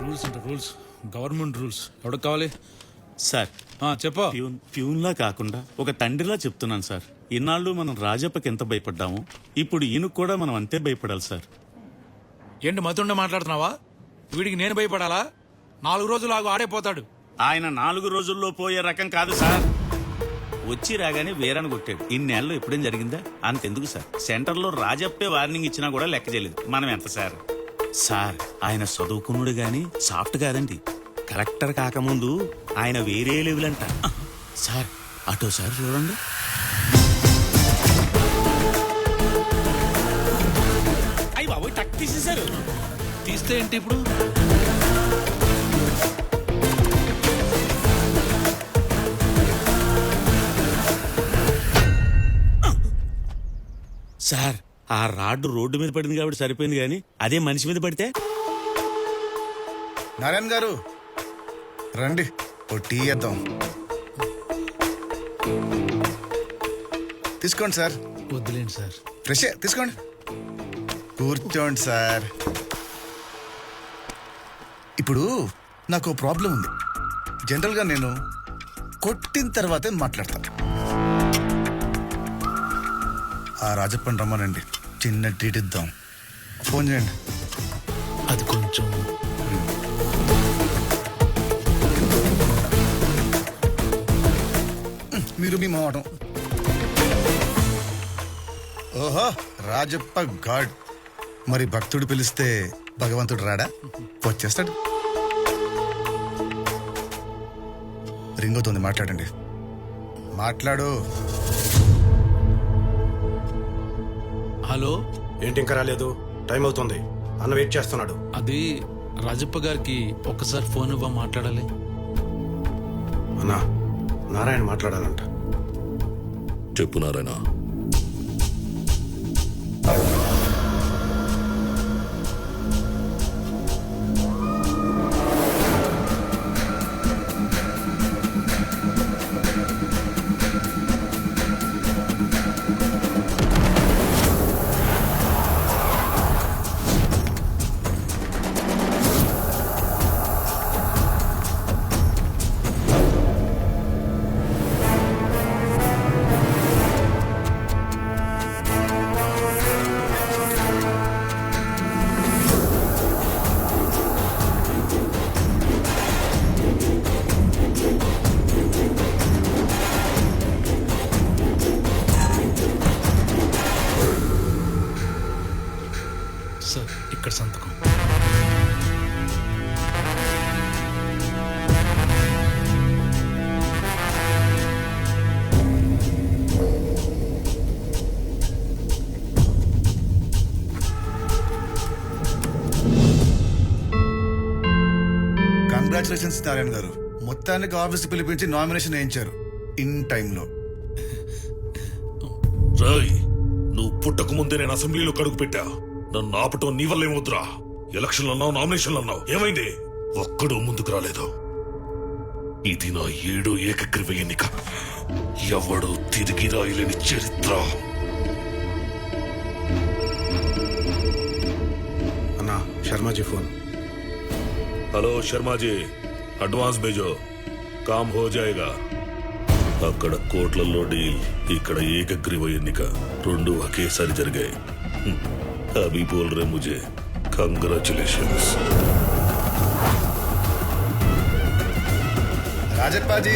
Rules అంటే rules government rules ఎవరికి కావాలి? సార్. ఆ, చెప్పు. ప్యూన్ ప్యూన్లా కాకుండా ఒక తండ్రిలా చెప్తున్నాను సార్. ఇన్నాళ్ళు మనం రాజప్పకి ఎంత భయపడ్డామో ఇప్పుడు ఈయనకు కూడా మనం అంతే భయపడాలి సార్. ఏంటి మతుండ మాట్లాడుతున్నావా? వీడికి నేను భయపడాలా? నాలుగు రోజులు ఆగు ఆడైపోతాడు ఆయన నాలుగు రోజుల్లో పోయే రకం కాదు సార్. వచ్చి రాగానే వేరని కొట్టాడు. ఇన్నేళ్ళు ఎప్పుడేం జరిగిందా? అంతెందుకు సార్. సెంటర్లో రాజప్పే వార్నింగ్ ఇచ్చినా కూడా లెక్క చేయలేదు. మనం ఎంత సార్? సార్ ఆయన చదువుకున్నాడు గాని సాఫ్ట్ కాదండి. కలెక్టర్ కాకముందు ఆయన వేరే లెవెల్ అంట సార్ అటో సార్ చూడండి. అయ్యి బాబోయ్ టక్ తీసేశారు. తీస్తే ఏంటి ఇప్పుడు? సార్ ఆ రాడ్డు రోడ్డు మీద పడింది కాబట్టి సరిపోయింది కానీ అదే మనిషి మీద పడితే? నారాయణ గారు రండి ఓ టీ ఇద్దాం తీసుకోండి సార్. వద్దులేండి సార్. ఫ్రెష్ తీసుకోండి. కూర్చోండి సార్. ఇప్పుడు నాకు ప్రాబ్లం ఉంది. జనరల్గా నేను కొట్టిన తర్వాతే మాట్లాడతా. ఆ రాజప్పని రమ్మనండి. చిన్న ట్రీట్ ఇద్దాం ఫోన్ చేయండి. అది కొంచెం. మీరు మీ మావటం ఓహో రాజప్ప గాడ్. మరి భక్తుడు పిలిస్తే భగవంతుడు రాడా? వచ్చేస్తాడు. రింగ్ అవుతుంది మాట్లాడండి. మాట్లాడు. హలో? ఏంటి ఇంకా రాలేదు? టైం అవుతుంది. అన్న వెయిట్ చేస్తున్నాడు. అది రాజప్ప గారికి ఒక్కసారి ఫోన్ ఇవ్వ మాట్లాడాలి. అన్న నారాయణ మాట్లాడాలంట. చెప్పు నారాయణ. కంగ్రాచులేషన్స్ నారాయణ గారు. మొత్తానికి ఆఫీస్ పిలిపించి నామినేషన్ వేయించారు. ఇన్ టైంలో. రాయ్ నువ్వు పుట్టక ముందే నేను అసెంబ్లీలో కడుగు పెట్టా. నన్ను ఆపటం నీ వల్ల ఏమవుతురా? ఎలక్షన్లు అన్నావు నామినేషన్లు అన్నావు. ఏమైంది? ఒక్కడూ ముందుకు రాలేదు. ఇది నా ఏడో ఏకగ్రీవ ఎన్నిక. ఎవడు తిరిగి రాయలేని చరిత్ర. అన్న Sharmaji phone. Hello Sharmaji advance భేజో com హో జాయేగా అక్కడ కోట్లలో డీల్ ఇక్కడ ఏకగ్రీవ ఎన్నిక రెండు ఒకేసారి జరిగాయి హ్మ్. అభి బోల్ రే ముజే కంగ్రాచులేషన్స్ राजप्पा जी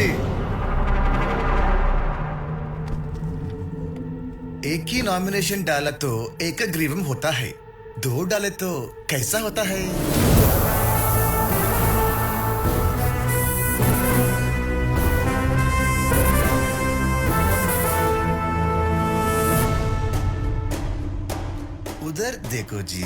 एक ही नॉमिनेशन डाला तो एक ग्रीवम होता है दो डाले तो कैसा होता है देखो जी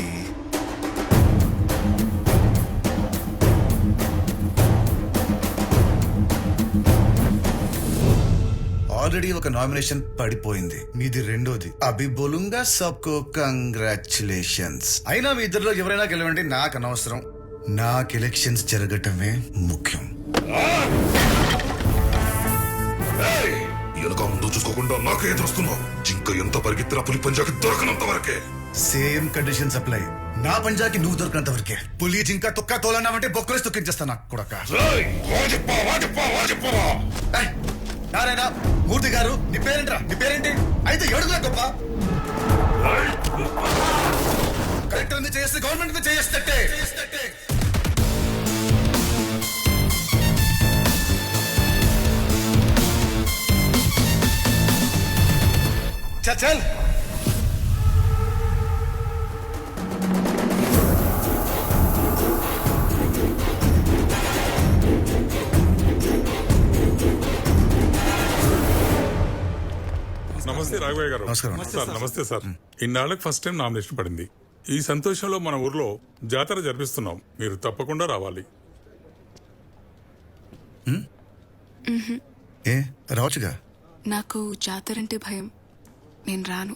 ఆల్రెడీ ఒక నామినేషన్ పడిపోయింది మీది రెండోది అభి బోలుంగా సబ్కో కంగ్రాచులేషన్స్ అయినా మీ ఇద్దరిలో ఎవరైనా గెలవండి నాకు అనవసరం నాకు ఎలక్షన్స్ జరగటమే ముఖ్యం వెనక ముందు చూసుకోకుండా నాకే ఎదురొస్తున్నావు జింక ఎంత పరిగెత్తినా పులి పంజాకి దొరకనంత వరకే సేమ్ కండిషన్స్ అప్లై నా పంజాకి నువ్వు దొరికినంత వరకే. పులి జింక తొక్క తోలన్నావంటే బొక్కలేసి తొక్కించేస్తా నాకు కొడక నారాయణ మూర్తి గారు నీ పేరేంట్రా? నీ పేరేంటి? అయితే ఏడుగులా గొప్ప. కలెక్టర్ మీద చేస్తే గవర్నమెంట్ మీద చేస్తే చల్. నమస్తే. రాఘవయ్య గారు. నమస్కారం. సార్ నమస్తే సార్. ఇన్నాళ్ళకి ఫస్ట్ టైం నామినేషన్ పడింది. ఈ సంతోషంలో మన ఊర్లో జాతర జరిపిస్తున్నాం. మీరు తప్పకుండా రావాలి. ఏ రావచ్చుగా? నాకు జాతరంటే భయం. నేను రాను.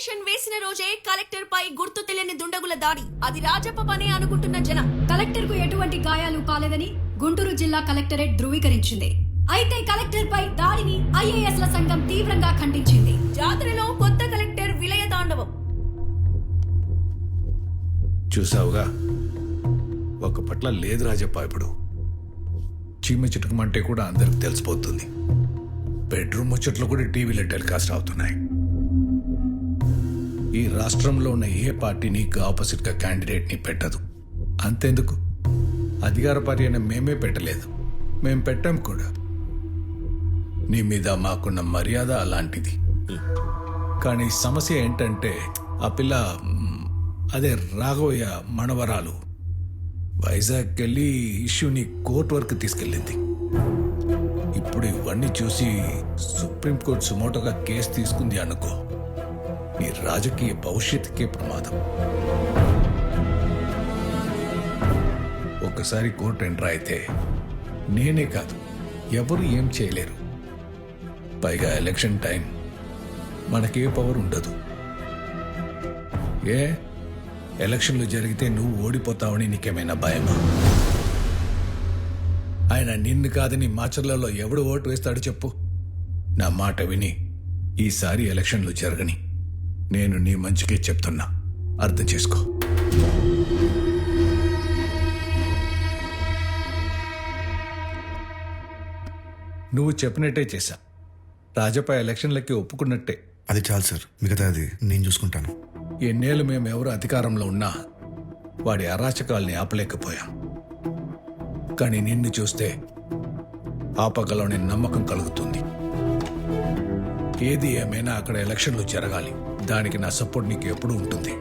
నామినేషన్ వేసిన రోజే కలెక్టర్ పై గుర్తు తెలియని దుండగుల దాడి. అది రాజప్ప పనే అనుకుంటున్న జనం. కలెక్టర్కు ఎటువంటి గాయాలు కాలేదని గుంటూరు జిల్లా కలెక్టరేట్ ధృవీకరించింది. అయితే కలెక్టర్ పై దాడిని ఐఏఎస్ ల సంఘం తీవ్రంగా ఖండించింది. జాతరలో కొత్త కలెక్టర్ విలయ తాండవం. చూసావుగా? ఒక పట్ల లేదు రాజప్ప ఇప్పుడు. చీమ చిటుకమంటే కూడా అందరికి తెలిసిపోతుంది. బెడ్రూమ్ ముచ్చట్లు కూడా టీవీలో టెలికాస్ట్ అవుతున్నాయి. ఈ రాష్ట్రంలో ఉన్న ఏ పార్టీ నీకు క్యాండిడేట్ని పెట్టదు. అంతెందుకు? అధికార పార్టీ అయినా మేమే పెట్టలేదు. మేము పెట్టాం కూడా. నీ మీద మాకున్న మర్యాద అలాంటిది. కానీ సమస్య ఏంటంటే ఆ పిల్ల అదే రాఘవయ్య మనవరాలు. వైజాగ్ వెళ్ళి ఇష్యూని కోర్టు వరకు తీసుకెళ్ళింది. ఇప్పుడు ఇవన్నీ చూసి సుప్రీంకోర్టు సుమోటోగా కేసు తీసుకుంది అనుకో. నీ రాజకీయ భవిష్యత్తుకే ప్రమాదం. ఒక్కసారి కోర్టు ఎంటర్ అయితే నేనే కాదు ఎవరు ఏం చేయలేరు. పైగా ఎలక్షన్ టైం మనకే పవర్ ఉండదు. ఏ? ఎలక్షన్లు జరిగితే నువ్వు ఓడిపోతావని నీకేమైనా భయమా? ఆయన నిన్ను కాదని మాచర్లలో ఎవడు ఓటు వేస్తాడు చెప్పు. నా మాట విని ఈసారి ఎలక్షన్లు జరగని. నేను నీ మంచికే చెప్తున్నా. అర్థం చేసుకో. నువ్వు చెప్పినట్టే చేశా. రాజపా ఎలక్షన్లకి ఒప్పుకున్నట్టే. అది చాలు సార్. మిగతా అది నేను చూసుకుంటాను. ఎన్నేళ్ళు మేము ఎవరు అధికారంలో ఉన్నా వాడి అరాచకాల్ని ఆపలేకపోయాం. కానీ నిన్ను చూస్తే ఆపగలవని నమ్మకం కలుగుతుంది. ఏది ఏమైనా అక్కడ ఎలక్షన్లు జరగాలి. దానికి నా సపోర్ట్ నీకు ఎప్పుడూ ఉంటుంది.